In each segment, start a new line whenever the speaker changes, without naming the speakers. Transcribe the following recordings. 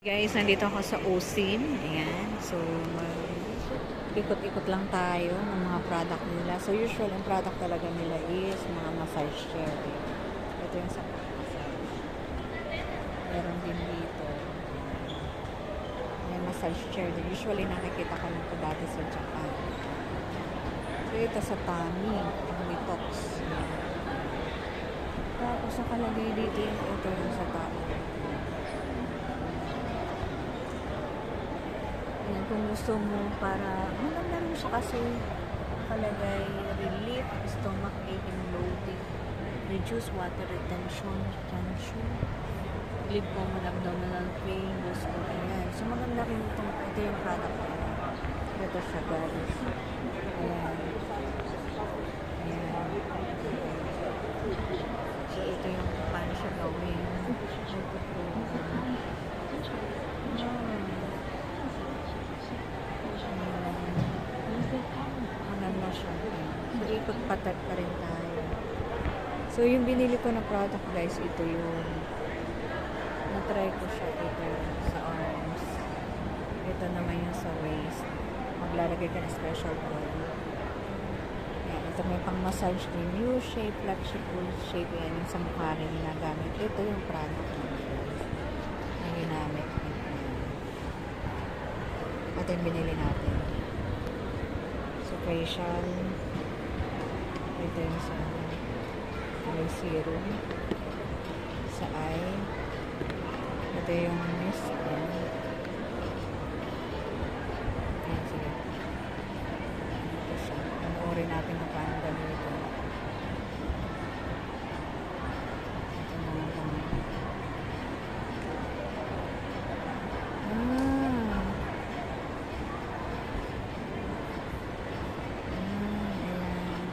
Guys, nandito ako sa Osin. Ayan. So, ikot-ikot lang tayo ng mga product nila. So, usual ang product talaga nila is mga massage chair. Ito yung sa. Meron din dito. May massage chair. Usually nakikita ko lang ito dati sa Japan. So, ito sa Tami. Detox. Ayan. Tapos nakalagay dito yung ito yung sa Tami. Ayan, kung gusto mo para, maganda rin siya kasi nakalagay relief, stomach ache and bloating, reduce water retention, tension, relieve common abdominal pain, loss of ayan. So maganda rin itong, ito yung product ko. Ito siya guys. Ayan. Ayan. So ito yung paano siya gawin. Ito po. Ah. Maganda siya. So, ikot patat pa rin tayo. So, yung binili ko na product, guys, ito yung na-try ko siya ito sa arms. Ito naman yung sa waist. Maglalagay ka ng special oil. Yan, ito may pang massage din. U-shape, flat shape, full shape. Yan yung sa mukha rin ginagamit. Ito yung product na ginamit. Ito yung binili natin. So, facial. Yung sa may serum. Sa eye. Ito yung mist. Ayan. Sige. Ito siya. Panoorin natin kung paano gamitin. Ito naman kung Ah. Ah, ayan.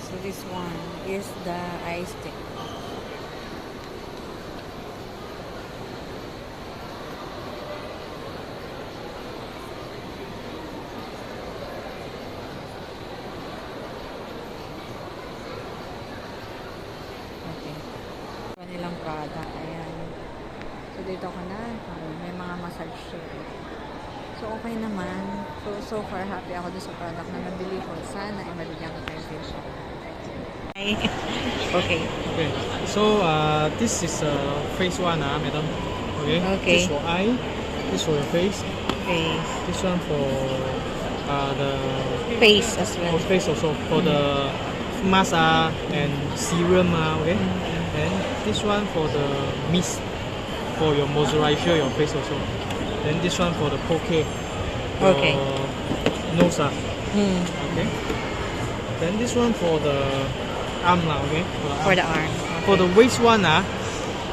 So this one is the eye stick. Okay. Kanilang product. Ayan. So, dito ka na. May mga massage chair. So, okay naman. So, so far, happy ako dun sa product na nabili ko. Sana ay mabigyan ko din siya. okay.
Okay, so uh, this is uh, phase one, ah, madam. Okay.
Okay.
This for eye, this for your face,
Okay.
this one for uh, the
Face as well.
for face also for the mask ah, and serum ah, okay. And this one for the mist for your moisturizer your face also. Then this one for the poke.
Okay.
Nose ah,
Hmm.
okay. Then this one for the arm lah, okay.
For
arm.
the arm.
For the waist one, ah,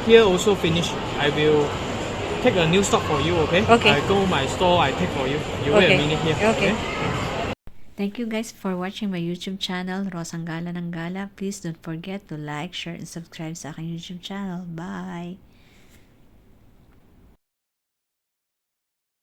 here also finish. I will take a new stock for you, okay?
Okay.
I go my store, I take for you. You wait a minute here.
Okay. Thank you guys for watching my YouTube channel, Rosang Gala ng Gala. Please don't forget to like, share, and subscribe sa aking YouTube channel. Bye!